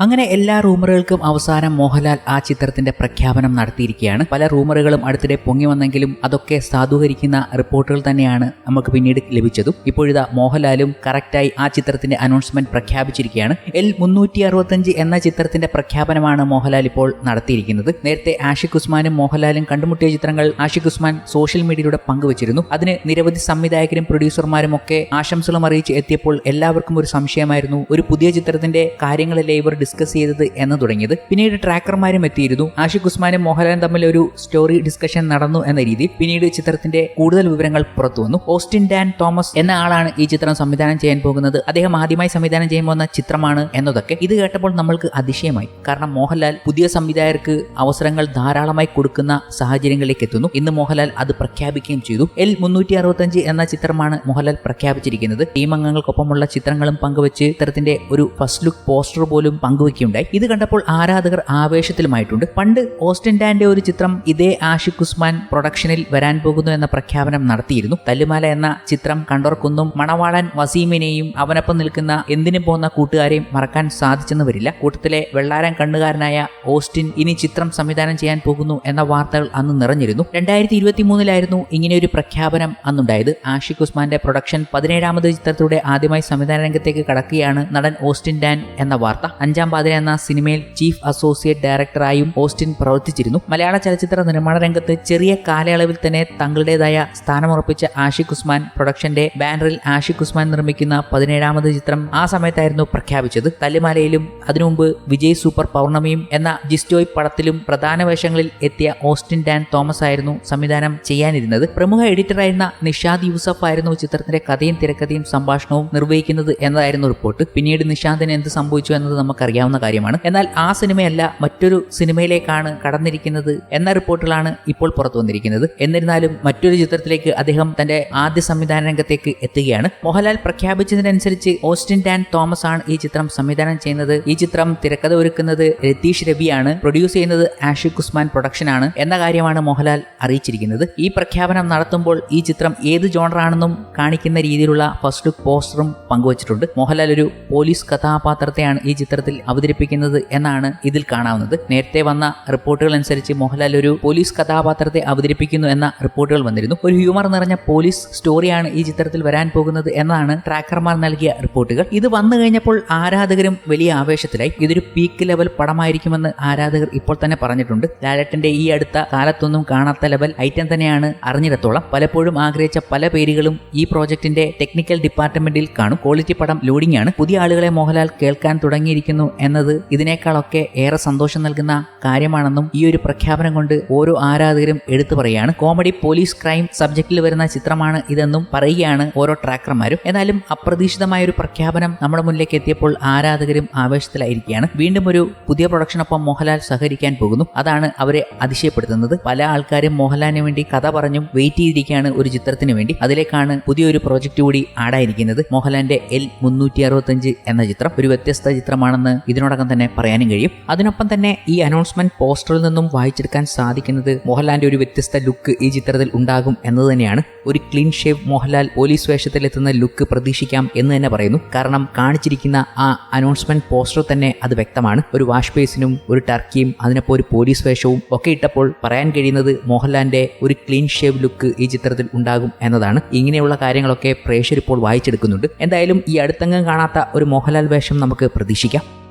അങ്ങനെ എല്ലാ റൂമറുകൾക്കും അവസാനം മോഹൻലാൽ ആ ചിത്രത്തിന്റെ പ്രഖ്യാപനം നടത്തിയിരിക്കുകയാണ്. പല റൂമറുകളും അടുത്തിടെ പൊങ്ങി വന്നെങ്കിലും അതൊക്കെ സാധൂകരിക്കുന്ന റിപ്പോർട്ടുകൾ തന്നെയാണ് നമുക്ക് പിന്നീട് ലഭിച്ചതും. ഇപ്പോഴിതാ മോഹൻലാലും കറക്റ്റായി ആ ചിത്രത്തിന്റെ അനൗൺസ്മെന്റ് പ്രഖ്യാപിച്ചിരിക്കുകയാണ്. എൽ മുന്നൂറ്റി അറുപത്തഞ്ച് എന്ന ചിത്രത്തിന്റെ പ്രഖ്യാപനമാണ് മോഹൻലാൽ ഇപ്പോൾ നടത്തിയിരിക്കുന്നത്. നേരത്തെ ആഷിഖ് ഉസ്മാനും മോഹൻലാലും കണ്ടുമുട്ടിയ ചിത്രങ്ങൾ ആഷിഖ് ഉസ്മാൻ സോഷ്യൽ മീഡിയയിലൂടെ പങ്കുവച്ചിരുന്നു. അതിന് നിരവധി സംവിധായകരും പ്രൊഡ്യൂസർമാരും ഒക്കെ ആശംസകളും അറിയിച്ച് എത്തിയപ്പോൾ എല്ലാവർക്കും ഒരു സംശയമായിരുന്നു. ഒരു പുതിയ ചിത്രത്തിന്റെ കാര്യങ്ങളല്ലേ ഇവർ ഡിസ്കസ് ചെയ്തത് എന്ന് തുടങ്ങിയത്. പിന്നീട് ട്രാക്കർമാരും എത്തിയിരുന്നു. ആഷിഖ് ഉസ്മാനും മോഹൻലാലും തമ്മിൽ ഒരു സ്റ്റോറി ഡിസ്കഷൻ നടന്നു എന്ന രീതിയിൽ പിന്നീട് ചിത്രത്തിന്റെ കൂടുതൽ വിവരങ്ങൾ പുറത്തു വന്നു. ഓസ്റ്റിൻ ഡാൻ തോമസ് എന്ന ആളാണ് ഈ ചിത്രം സംവിധാനം ചെയ്യാൻ പോകുന്നത്. അദ്ദേഹം ആദ്യമായി സംവിധാനം ചെയ്യാൻ പോകുന്ന ചിത്രമാണ് എന്നതൊക്കെ ഇത് കേട്ടപ്പോൾ നമ്മൾക്ക് അതിശയമായി. കാരണം മോഹൻലാൽ പുതിയ സംവിധായകർക്ക് അവസരങ്ങൾ ധാരാളമായി കൊടുക്കുന്ന സാഹചര്യങ്ങളിലേക്ക് എത്തുന്നു. ഇന്ന് മോഹൻലാൽ അത് പ്രഖ്യാപിക്കുകയും ചെയ്തു. എൽ മുന്നൂറ്റി അറുപത്തഞ്ച് എന്ന ചിത്രമാണ് മോഹൻലാൽ പ്രഖ്യാപിച്ചിരിക്കുന്നത്. ടീം അംഗങ്ങൾക്കൊപ്പമുള്ള ചിത്രങ്ങളും പങ്കുവച്ച് ചിത്രത്തിന്റെ ഒരു ഫസ്റ്റ് ലുക്ക് പോസ്റ്റർ പോലും പങ്കുവയ്ക്കുകയുണ്ടായി. ഇത് കണ്ടപ്പോൾ ആരാധകർ ആവേശത്തിലുമായിട്ടുണ്ട്. പണ്ട് ഓസ്റ്റൻഡാന്റെ ഒരു ചിത്രം ഇതേ ആഷിഖ് ഉസ്മാൻ പ്രൊഡക്ഷനിൽ വരാൻ പോകുന്നു എന്ന പ്രഖ്യാപനം നടത്തിയിരുന്നു. തല്ലുമാല എന്ന ചിത്രം കണ്ടോർക്കൊന്നും മണവാളൻ വസീമിനെയും അവനൊപ്പം നിൽക്കുന്ന എന്തിനും പോകുന്ന കൂട്ടുകാരെയും മറക്കാൻ സാധിച്ചെന്ന് വരില്ല. കൂട്ടത്തിലെ വെള്ളാരം കണ്ണുകാരനായ ഓസ്റ്റിൻ ഇനി ചിത്രം സംവിധാനം ചെയ്യാൻ പോകുന്നു എന്ന വാർത്തകൾ അന്ന് നിറഞ്ഞിരുന്നു. രണ്ടായിരത്തി ഇരുപത്തി മൂന്നിലായിരുന്നു ഇങ്ങനെയൊരു പ്രഖ്യാപനം അന്നുണ്ടായത്. ആഷിഖ് ഉസ്മാന്റെ പ്രൊഡക്ഷൻ പതിനേഴാമത് ചിത്രത്തിലൂടെ ആദ്യമായി സംവിധാന രംഗത്തേക്ക് കടക്കുകയാണ് നടൻ ഓസ്റ്റിൻ ഡാൻ എന്ന വാർത്ത. അഞ്ചാം പാതിര എന്ന സിനിമയിൽ ചീഫ് അസോസിയേറ്റ് ഡയറക്ടറായും ഓസ്റ്റിൻ പ്രവർത്തിച്ചിരുന്നു. മലയാള ചലച്ചിത്ര നിർമ്മാണ രംഗത്ത് ചെറിയ കാലയളവിൽ തന്നെ തങ്ങളുടേതായ സ്ഥാനമുറപ്പിച്ച ആഷിഖ് ഉസ്മാൻ പ്രൊഡക്ഷന്റെ ബാനറിൽ ആഷിഖ് ഉസ്മാൻ നിർമ്മിക്കുന്ന പതിനേഴാമത് ചിത്രം ആ സമയത്തായിരുന്നു പ്രഖ്യാപിച്ചത്. തല്ലുമാലയിലും അതിനുമുമ്പ് വിജയ് സൂപ്പർ പൗർണമിയും എന്ന ജിസ്റ്റോയ് പടത്തിലും പ്രധാന വേഷങ്ങളിൽ എത്തിയ ഓസ്റ്റിൻ ഡാൻ തോമസ് ആയിരുന്നു സംവിധാനം ചെയ്യാനിരുന്നത്. പ്രമുഖ എഡിറ്ററായിരുന്ന നിഷാദ് യൂസഫ് ആയിരുന്നു ചിത്രത്തിന്റെ കഥയും തിരക്കഥയും സംഭാഷണവും നിർവഹിക്കുന്നത് എന്നതായിരുന്നു റിപ്പോർട്ട്. പിന്നീട് നിഷാദിന് എന്ത് സംഭവിച്ചു എന്നത് നമുക്കറിയാവുന്ന കാര്യമാണ്. എന്നാൽ ആ സിനിമയല്ല മറ്റൊരു സിനിമയിലേക്കാണ് കടന്നിരിക്കുന്നത് എന്ന റിപ്പോർട്ടുകളാണ് ഇപ്പോൾ പുറത്തു വന്നിരിക്കുന്നത്. എന്നിരുന്നാലും മറ്റൊരു ചിത്രത്തിലേക്ക് അദ്ദേഹം തന്റെ ആദ്യ സംവിധാന രംഗത്തേക്ക് എത്തുകയാണ്. മോഹൻലാൽ പ്രഖ്യാപിച്ചതിനനുസരിച്ച് ഓസ്റ്റിൻ ഡാൻ തോമസ് ആണ് ഈ ചിത്രം സംവിധാനം ചെയ്യുന്നത്. ഈ ചിത്രം തിരക്കഥ ഒരുക്കുന്നത് രതീഷ് രവിയാണ്. പ്രൊഡ്യൂസ് ചെയ്യുന്നത് ആഷിഖ് ഉസ്മാൻ പ്രൊഡക്ഷൻ ആണ് എന്ന കാര്യമാണ് മോഹൻലാൽ അറിയിച്ചിരിക്കുന്നത്. ഈ പ്രഖ്യാപനം നടത്തുമ്പോൾ ഈ ചിത്രം ഏത് ജോണറാണെന്നും കാണിക്കുന്ന രീതിയിലുള്ള ഫസ്റ്റ് ലുക്ക് പോസ്റ്ററും പങ്കുവച്ചിട്ടുണ്ട്. മോഹൻലാൽ ഒരു പോലീസ് കഥാപാത്രത്തെയാണ് ഈ ചിത്രത്തിൽ അവതരിപ്പിക്കുന്നത് എന്നാണ് ഇതിൽ കാണാവുന്നത്. നേരത്തെ വന്ന റിപ്പോർട്ടുകൾ അനുസരിച്ച് മോഹൻലാൽ ഒരു പോലീസ് കഥാപാത്രത്തെ അവതരിപ്പിക്കുന്നു എന്ന റിപ്പോർട്ടുകൾ വന്നിരുന്നു. ഒരു ഹ്യൂമർ നിറഞ്ഞ പോലീസ് സ്റ്റോറിയാണ് ഈ ചിത്രത്തിൽ വരാൻ പോകുന്നത് എന്നാണ് ട്രാക്കർമാർ നൽകിയ റിപ്പോർട്ടുകൾ. ഇത് വന്നു കഴിഞ്ഞപ്പോൾ ആരാധകരും വലിയ ആവേശത്തിലായി. ഇതൊരു പീക്ക് ലെവൽ പടമായിരിക്കുമെന്ന് ആരാധകർ ഇപ്പോൾ തന്നെ പറഞ്ഞിട്ടുണ്ട്. ലാലട്ടന്റെ ഈ അടുത്ത കാലത്തൊന്നും കാണാത്ത ലെവൽ ഐറ്റം തന്നെയാണ് അറിഞ്ഞിടത്തോളം. പലപ്പോഴും ആഗ്രഹിച്ച പല പേരുകളും ഈ പ്രോജക്റ്റിന്റെ ടെക്നിക്കൽ ഡിപ്പാർട്ട്മെന്റിൽ കാണും. ക്വാളിറ്റി പടം ലോഡിംഗ് ആണ്. പുതിയ ആളുകളെ മോഹൻലാൽ കേൾക്കാൻ തുടങ്ങിയിരിക്കുന്നു എന്നത് ഇതിനേക്കാളൊക്കെ ഏറെ സന്തോഷം നൽകുന്ന കാര്യമാണെന്നും ഈ ഒരു പ്രഖ്യാപനം കൊണ്ട് ഓരോ ആരാധകരും എടുത്തു പറയുകയാണ്. കോമഡി പോലീസ് ക്രൈം സബ്ജക്റ്റിൽ വരുന്ന ചിത്രമാണ് ഇതെന്നും പറയുകയാണ് ഓരോ ട്രാക്കർമാരും. എന്നാലും അപ്രതീക്ഷിതമായ ഒരു പ്രഖ്യാപനം നമ്മുടെ മുന്നിലേക്ക് എത്തിയപ്പോൾ ആരാധകരും ആവേശത്തിലായിരിക്കുകയാണ്. വീണ്ടും ഒരു പുതിയ പ്രൊഡക്ഷനൊപ്പം മോഹൻലാൽ സഹകരിക്കാൻ പോകുന്നു. അതാണ് അവരെ അതിശയപ്പെടുത്തുന്നത്. പല ആൾക്കാരും മോഹൻലാലിന് വേണ്ടി കഥ പറഞ്ഞും വെയിറ്റ് ചെയ്തിരിക്കുകയാണ് ഒരു ചിത്രത്തിന് വേണ്ടി. അതിലേക്കാണ് പുതിയൊരു പ്രോജക്റ്റ് കൂടി ആടായിരിക്കുന്നത്. മോഹൻലാലിന്റെ എൽ മുന്നൂറ്റി എന്ന ചിത്രം. ഒരു വ്യത്യസ്ത ചിത്രമാണെന്ന് ഇതിനോടകം തന്നെ പറയാനും കഴിയും. അതിനൊപ്പം തന്നെ ഈ അനൗൺസ്മെന്റ് പോസ്റ്ററിൽ നിന്നും വായിച്ചെടുക്കാൻ സാധിക്കുന്നത് മോഹൻലാലിന്റെ ഒരു വ്യത്യസ്ത ലുക്ക് ഈ ചിത്രത്തിൽ ഉണ്ടാകും എന്നത് തന്നെയാണ്. ഒരു ക്ലീൻ ഷേവ് മോഹൻലാൽ പോലീസ് വേഷത്തിൽ എത്തുന്ന ലുക്ക് പ്രതീക്ഷിക്കാം എന്ന് തന്നെ പറയുന്നു. കാരണം കാണിച്ചിരിക്കുന്ന ആ അനൗൺസ്മെന്റ് പോസ്റ്റർ തന്നെ അത് വ്യക്തമാണ്. ഒരു വാഷ് ബേസിനും ഒരു ടർക്കിയും അതിനൊപ്പം ഒരു പോലീസ് വേഷവും ഒക്കെ ഇട്ടപ്പോൾ പറയാൻ കഴിയുന്നത് മോഹൻലാലിന്റെ ഒരു ക്ലീൻ ഷേവ് ലുക്ക് ഈ ചിത്രത്തിൽ ഉണ്ടാകും എന്നതാണ്. ഇങ്ങനെയുള്ള കാര്യങ്ങളൊക്കെ പ്രേക്ഷകർ ഇപ്പോൾ വായിച്ചെടുക്കുന്നുണ്ട്. എന്തായാലും ഈ അടുത്തെങ്ങും കാണാത്ത ഒരു മോഹൻലാൽ വേഷം നമുക്ക് പ്രതീക്ഷിക്കാം.